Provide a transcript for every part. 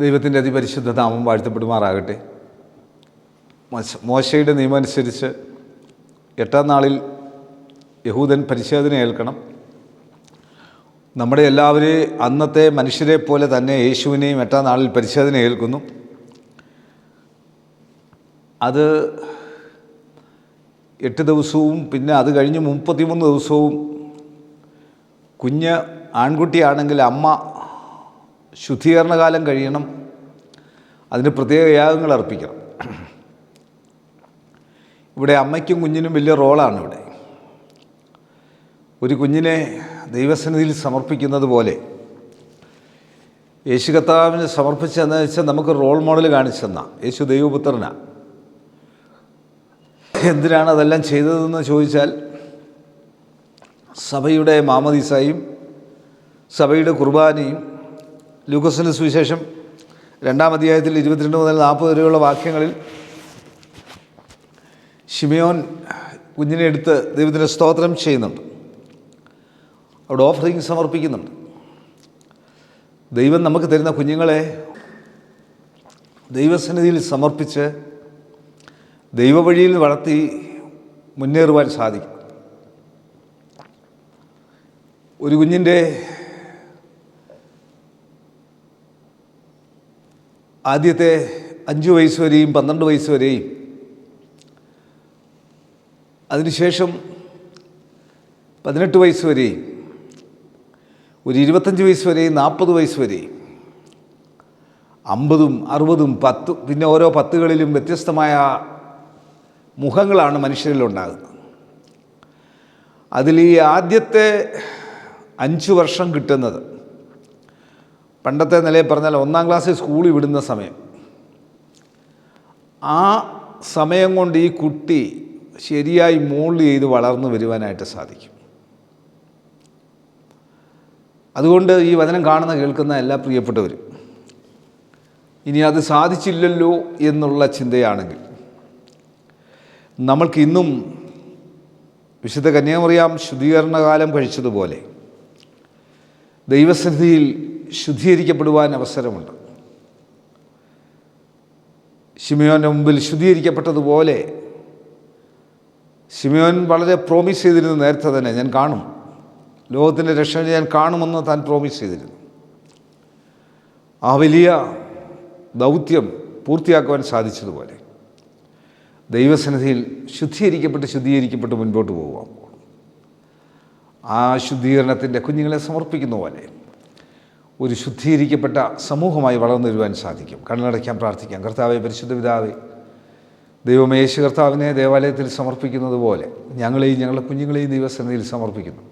ദൈവത്തിന്റെ അതിപരിശുദ്ധ നാമം വാഴ്ത്തപ്പെടുമാറാകട്ടെ. മോശ- മോശയുടെ നിയമം അനുസരിച്ച് എട്ടാം നാളിൽ യഹൂദൻ പരിശോധന ഏൽക്കണം. നമ്മുടെ എല്ലാവരെയും അന്നത്തെ മനുഷ്യരെ പോലെ തന്നെ യേശുവിനെയും എട്ടാം നാളിൽ പരിശോധന ഏൽക്കുന്നു. അത് എട്ട് ദിവസവും പിന്നെ അത് കഴിഞ്ഞ് മുപ്പത്തിമൂന്ന് ദിവസവും കുഞ്ഞ് ആൺകുട്ടിയാണെങ്കിൽ അമ്മ ശുദ്ധീകരണ കാലം കഴിയണം. അതിന് പ്രത്യേക യാഗങ്ങൾ അർപ്പിക്കണം. ഇവിടെ അമ്മയ്ക്കും കുഞ്ഞിനും വലിയ റോളാണ് ഇവിടെ. ഒരു കുഞ്ഞിനെ ദൈവസന്നിധിയിൽ സമർപ്പിക്കുന്നത് പോലെ യേശു കർത്താവിന് സമർപ്പിച്ചതെന്ന് വെച്ചാൽ നമുക്ക് റോൾ മോഡൽ കാണിച്ചെന്ന യേശു ദൈവപുത്രനാണ് എന്തിനാണ് അതെല്ലാം ചെയ്തതെന്ന് ചോദിച്ചാൽ സഭയുടെ മാമദിസായും സഭയുടെ കുർബാനയും ലൂക്കസിന്റെ സുവിശേഷം രണ്ടാം അധ്യായത്തിൽ ഇരുപത്തിരണ്ട് മുതൽ നാൽപ്പത് വരെയുള്ള വാക്യങ്ങളിൽ ഷിമിയോൻ കുഞ്ഞിനെ എടുത്ത് ദൈവത്തിന് സ്തോത്രം ചെയ്യുന്നുണ്ട്. അവിടെ ഓഫറിങ് സമർപ്പിക്കുന്നുണ്ട്. ദൈവം നമുക്ക് തരുന്ന കുഞ്ഞുങ്ങളെ ദൈവസന്നിധിയിൽ സമർപ്പിച്ച് ദൈവവഴിയിൽ വളർത്തി മുന്നേറുവാൻ സാധിക്കും. ഒരു കുഞ്ഞിന്റെ ആദ്യത്തെ അഞ്ച് വയസ്സ് വരെയും പന്ത്രണ്ട് വയസ്സ് വരെയും അതിനുശേഷം പതിനെട്ട് വയസ്സ് വരെയും ഒരു ഇരുപത്തഞ്ച് വയസ്സ് വരെയും നാൽപ്പത് വയസ്സ് വരെയും അമ്പതും അറുപതും പത്തും പിന്നെ ഓരോ പത്തുകളിലും വ്യത്യസ്തമായ മുഖങ്ങളാണ് മനുഷ്യരിലുണ്ടാകുന്നത്. അതിൽ ഈ ആദ്യത്തെ അഞ്ച് വർഷം കിട്ടുന്നത് പണ്ടത്തെ നിലയിൽ പറഞ്ഞാൽ ഒന്നാം ക്ലാസ്സിൽ സ്കൂളിൽ വിടുന്ന സമയം. ആ സമയം കൊണ്ട് ഈ കുട്ടി ശരിയായി മോൾഡ് ചെയ്ത് വളർന്നു വരുവാനായിട്ട് സാധിക്കും. അതുകൊണ്ട് ഈ വചനം കാണുന്ന കേൾക്കുന്ന എല്ലാ പ്രിയപ്പെട്ടവരും ഇനി അത് സാധിച്ചില്ലല്ലോ എന്നുള്ള ചിന്തയാണെങ്കിൽ നമ്മൾക്കിന്നും വിശുദ്ധ കന്യാമറിയാം ശുദ്ധീകരണ കാലം കഴിച്ചതുപോലെ ദൈവസന്നിധിയിൽ ശുദ്ധീകരിക്കപ്പെടുവാൻ അവസരമുണ്ട്. ഷിമിയോന്റെ മുമ്പിൽ ശുദ്ധീകരിക്കപ്പെട്ടതുപോലെ ഷിമിയോൻ വളരെ പ്രോമിസ് ചെയ്തിരുന്നു നേരത്തെ തന്നെ ഞാൻ കാണും. ലോകത്തിന്റെ രക്ഷ ഞാൻ കാണുമെന്ന് താൻ പ്രോമിസ് ചെയ്തിരുന്നു. ആ വലിയ ദൗത്യം പൂർത്തിയാക്കുവാൻ സാധിച്ചതുപോലെ ദൈവസന്നിധിയിൽ ശുദ്ധീകരിക്കപ്പെട്ട് ശുദ്ധീകരിക്കപ്പെട്ട് മുൻപോട്ട് പോകുക ആ ശുദ്ധീകരണത്തിന്റെ കുഞ്ഞുങ്ങളെ സമർപ്പിക്കുന്ന പോലെ ഒരു ശുദ്ധീകരിക്കപ്പെട്ട സമൂഹമായി വളർന്നു വരുവാൻ സാധിക്കും. കണ്ണടയ്ക്കാൻ പ്രാർത്ഥിക്കാം. കർത്താവെ പരിശുദ്ധ പിതാവേ ദൈവമേ യേശു കർത്താവിനെ ദേവാലയത്തിൽ സമർപ്പിക്കുന്നത് പോലെ ഞങ്ങളെയും ഞങ്ങളുടെ കുഞ്ഞുങ്ങളെയും ദൈവസന്നിധിയിൽ സമർപ്പിക്കുന്നു.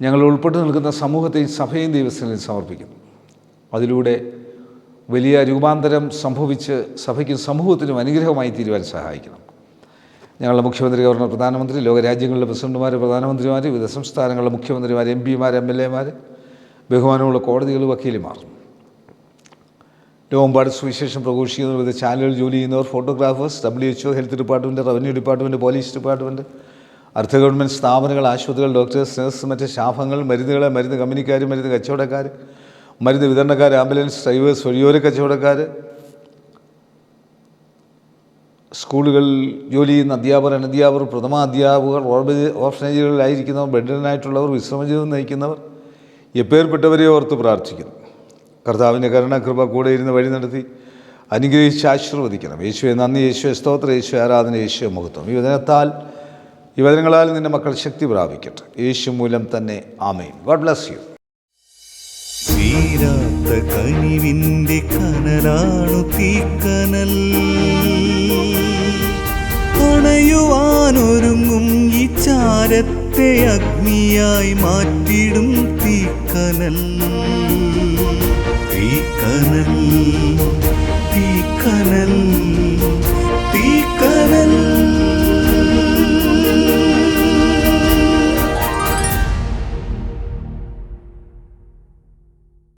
ഞങ്ങൾ ഉൾപ്പെട്ട് നിൽക്കുന്ന സമൂഹത്തെയും സഭയും ദൈവസന്നിധിയിൽ സമർപ്പിക്കുന്നു. അതിലൂടെ വലിയ രൂപാന്തരം സംഭവിച്ച് സഭയ്ക്കും സമൂഹത്തിനും അനുഗ്രഹമായി തീരുവാൻ സഹായിക്കണം. ഞങ്ങളുടെ മുഖ്യമന്ത്രി ഗവർണർ പ്രധാനമന്ത്രി ലോകരാജ്യങ്ങളിലെ പ്രസിഡന്റുമാർ പ്രധാനമന്ത്രിമാർ വിവിധ സംസ്ഥാനങ്ങളിലെ മുഖ്യമന്ത്രിമാർ എം പിമാർ എം എൽ എമാർ ബഹുമാനമുള്ള കോടതികൾ വക്കീലിമാർ. ലോകമ്പാട് സുവിശേഷം പ്രഘോഷിക്കുന്ന വിവിധ ചാനലുകൾ ജോലി ചെയ്യുന്നവർ photographers W H O health department revenue department police department അർദ്ധ ഗവൺമെന്റ് സ്ഥാപനങ്ങൾ ആശുപത്രികൾ ഡോക്ടേഴ്സ് നഴ്സ് മറ്റ് ശാഫങ്ങൾ മരുന്നുകൾ മരുന്ന് കമ്പനിക്കാർ മരുന്ന് കച്ചവടക്കാർ മരുന്ന് വിതരണക്കാർ ആംബുലൻസ് ഡ്രൈവേഴ്സ് വഴിയോര കച്ചവടക്കാർ സ്കൂളുകളിൽ ജോലി ചെയ്യുന്ന അധ്യാപകർ അനധ്യാപകർ പ്രഥമ അധ്യാപകർ ഓർഫനേജുകളിലായിരിക്കുന്നവർ ബെഡിനായിട്ടുള്ളവർ വിശ്രമജീവിതം നയിക്കുന്നവർ എപ്പേർപ്പെട്ടവരെ ഓർത്ത് പ്രാർത്ഥിക്കുന്നു. കർത്താവിന്റെ കരുണാകൃപ കൂടെ ഇരുന്ന് വഴി നടത്തി അനുഗ്രഹിച്ച് ആശീർവദിക്കണം. യേശുവെ നന്ദി. യേശുവെ സ്തോത്ര. യേശു ആരാധന. യേശുവെ മഹത്വം. ഈ വചനത്താൽ ഈ വചനങ്ങളാൽ നിന്റെ മക്കൾ ശക്തി പ്രാപിക്കട്ടെ. യേശു മൂലം തന്നെ ആമേൻ. ഗോഡ് ബ്ലസ് യു തീരാത്ത കനിവിന്റെ കനലാണു തീക്കനൽ. അണയുവാനൊരുങ്ങും ഈ ചാരത്തെ അഗ്നിയായി മാറ്റിടും തീക്കനൽ തീക്കനൽ തീക്കനൽ